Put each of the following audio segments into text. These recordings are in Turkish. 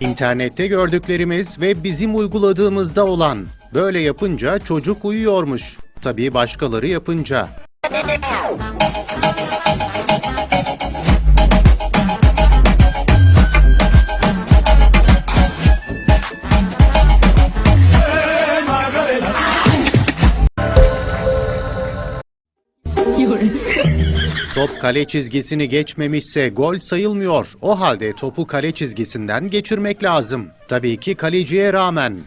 İnternette gördüklerimiz ve bizim uyguladığımızda olan. Böyle yapınca çocuk uyuyormuş. Tabii başkaları yapınca. Top kale çizgisini geçmemişse gol sayılmıyor. O halde topu kale çizgisinden geçirmek lazım. Tabii ki kaleciye rağmen.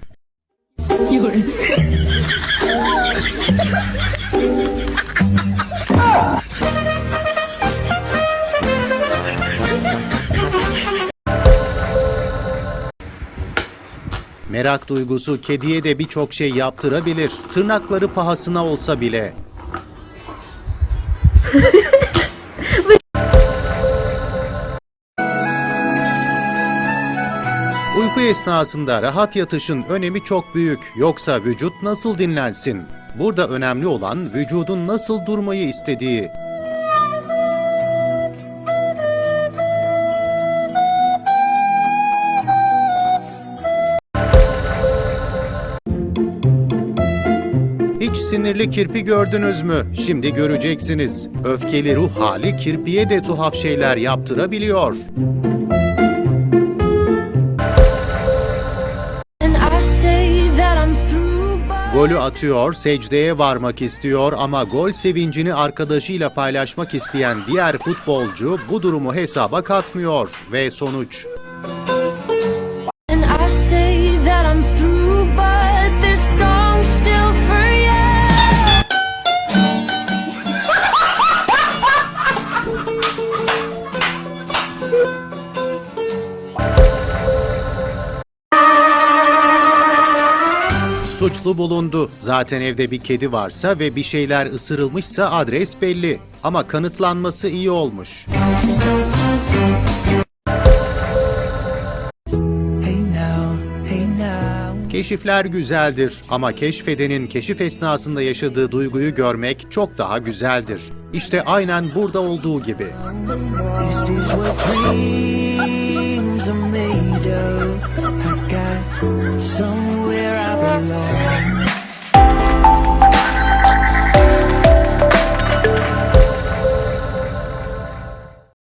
Merak duygusu kediye de birçok şey yaptırabilir. Tırnakları pahasına olsa bile. Uyku esnasında rahat yatışın önemi çok büyük. Yoksa vücut nasıl dinlensin? Burada önemli olan vücudun nasıl durmayı istediği. Hiç sinirli kirpi gördünüz mü? Şimdi göreceksiniz. Öfkeli ruh hali kirpiye de tuhaf şeyler yaptırabiliyor. Golü atıyor, secdeye varmak istiyor ama gol sevincini arkadaşıyla paylaşmak isteyen diğer futbolcu bu durumu hesaba katmıyor ve sonuç. Suçlu bulundu. Zaten evde bir kedi varsa ve bir şeyler ısırılmışsa adres belli. Ama kanıtlanması iyi olmuş. Keşifler güzeldir ama keşfedenin keşif esnasında yaşadığı duyguyu görmek çok daha güzeldir. İşte aynen burada olduğu gibi. This